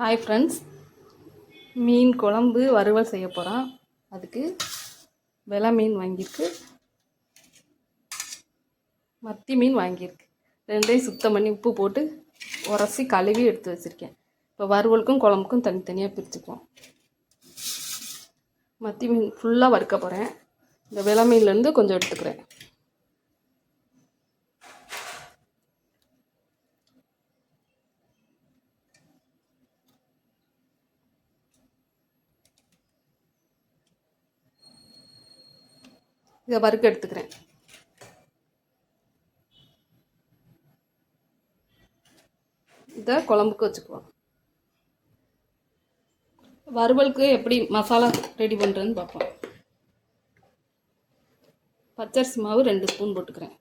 Hi friends மீன் குழம்பு வறுவல் செய்ய போகிறோம் அதுக்கு வெலை மீன் வாங்கியிருக்கு. மத்தி மீன் வாங்கியிருக்கு. ரெண்டையும் சுத்தம் பண்ணி உப்பு போட்டு உரசி கழுவி எடுத்து வச்சுருக்கேன். இப்போ வறுவலுக்கும் குழம்புக்கும் தனித்தனியாக பிரிச்சுக்குவோம். மத்தி மீன் ஃபுல்லாக வறுக்க போகிறேன் இந்த வெலை மீன்லேருந்து கொஞ்சம் எடுத்துக்கிறேன். இதை வறுக்க எடுத்துக்கிறேன். இதை குழம்புக்கு வச்சுக்குவோம். வறுவலுக்கு எப்படி மசாலா ரெடி பண்ணுறதுன்னு பார்ப்போம். பச்சரிசி மாவு ரெண்டு ஸ்பூன் போட்டுக்கிறேன்.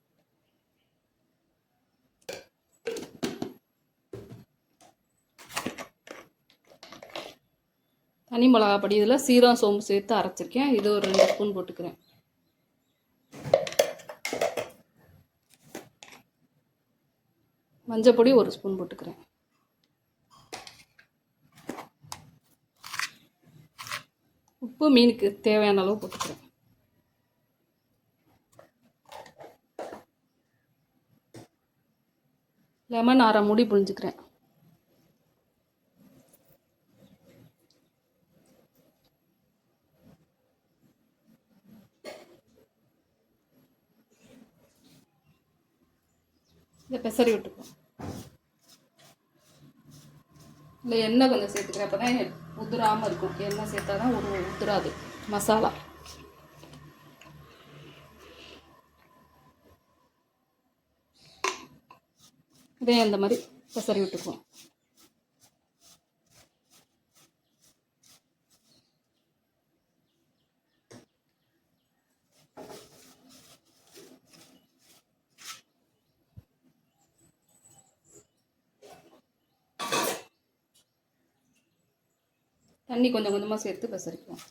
தனி மிளகா பொடி இதில் சீரகம் சோம்பு சேர்த்து அரைச்சிருக்கேன். இது ஒரு ரெண்டு ஸ்பூன் போட்டுக்கிறேன். மஞ்சள் பொடி ஒரு ஸ்பூன் போட்டுக்கிறேன். உப்பு மீனுக்கு தேவையான அளவு போட்டுக்கிறேன். லெமன் அரை மூடி புழிஞ்சுக்கிறேன். இதை பெசரி விட்டுப்போம் இல்லை எண்ணெய் கொஞ்சம் சேர்த்துக்கிறேன். அப்போ தான் உதிராமல் இருக்கும். எண்ணெய் சேர்த்தா தான் ஒரு உதிராது. மசாலா. இதே அந்த மாதிரி பெசரி விட்டுக்குவோம். தண்ணி கொஞ்சம் கொஞ்சமாக சேர்த்து பெசரிக்குவோம்.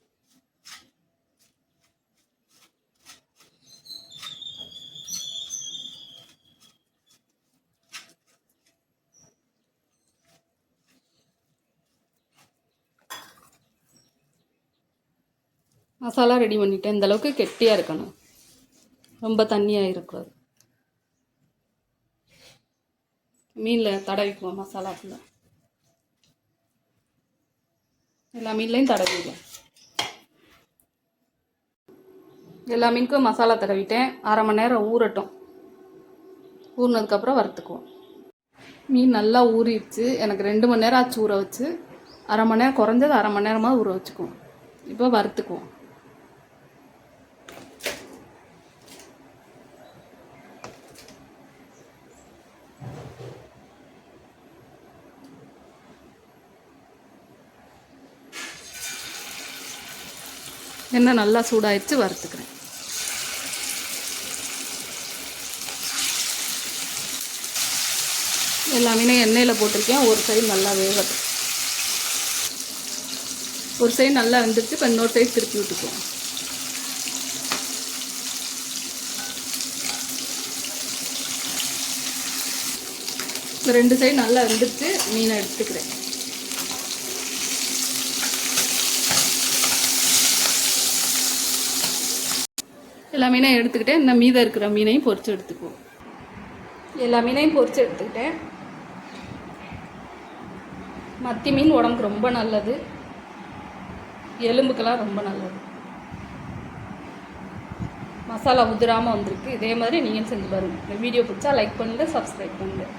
மசாலா ரெடி பண்ணிவிட்டேன் இந்த அளவுக்கு கெட்டியாக இருக்கணும். ரொம்ப தண்ணியாக இருக்கக்கூடாது. மீனில் தடவிக்குவோம் மசாலா ஃபுல்லாக எல்லா மீன்லையும் தடவிடுவேன் எல்லா மீனுக்கும் மசாலா தடவிட்டேன். அரை மணி நேரம் ஊறட்டும். ஊறினதுக்கப்புறம் வறுத்துக்குவோம். மீன் நல்லா ஊறிடுச்சு. எனக்கு ரெண்டு மணி நேரம் ஆச்சு ஊற வச்சு. அரை மணி நேரம் குறைஞ்சது அரை மணி நேரமாக ஊற வச்சுக்குவோம். இப்போ வறுத்துக்குவோம். எண்ணெய் நல்லா சூடாயிடுச்சு வறுத்துக்கிறேன். எல்லாமே எண்ணெயில் போட்டிருக்கேன். ஒரு சைடு நல்லா வேகட்டும். ஒரு சைடு நல்லா வெந்துருச்சு இப்போ இன்னொரு சைடு திருப்பி விட்டுக்குவோம் இப்போ ரெண்டு சைடு நல்லா வெந்துருச்சு மீனை எடுத்துக்கிறேன். எல்லா மீனையும் எடுத்துக்கிட்டேன் இந்த மீதம் இருக்கிற மீனையும் பொறிச்சு எடுத்துக்குவோம். எல்லா மீனையும் பொறிச்சு எடுத்துக்கிட்டேன். மத்தி மீன் உடம்புக்கு ரொம்ப நல்லது. எலும்புக்கெல்லாம் ரொம்ப நல்லது. மசாலா உதிராமல் வந்திருக்கு. இதே மாதிரி நீங்கள் செஞ்சு பாருங்கள் இந்த வீடியோ பிடிச்சா லைக் பண்ணுங்கள் சப்ஸ்கிரைப் பண்ணுங்கள்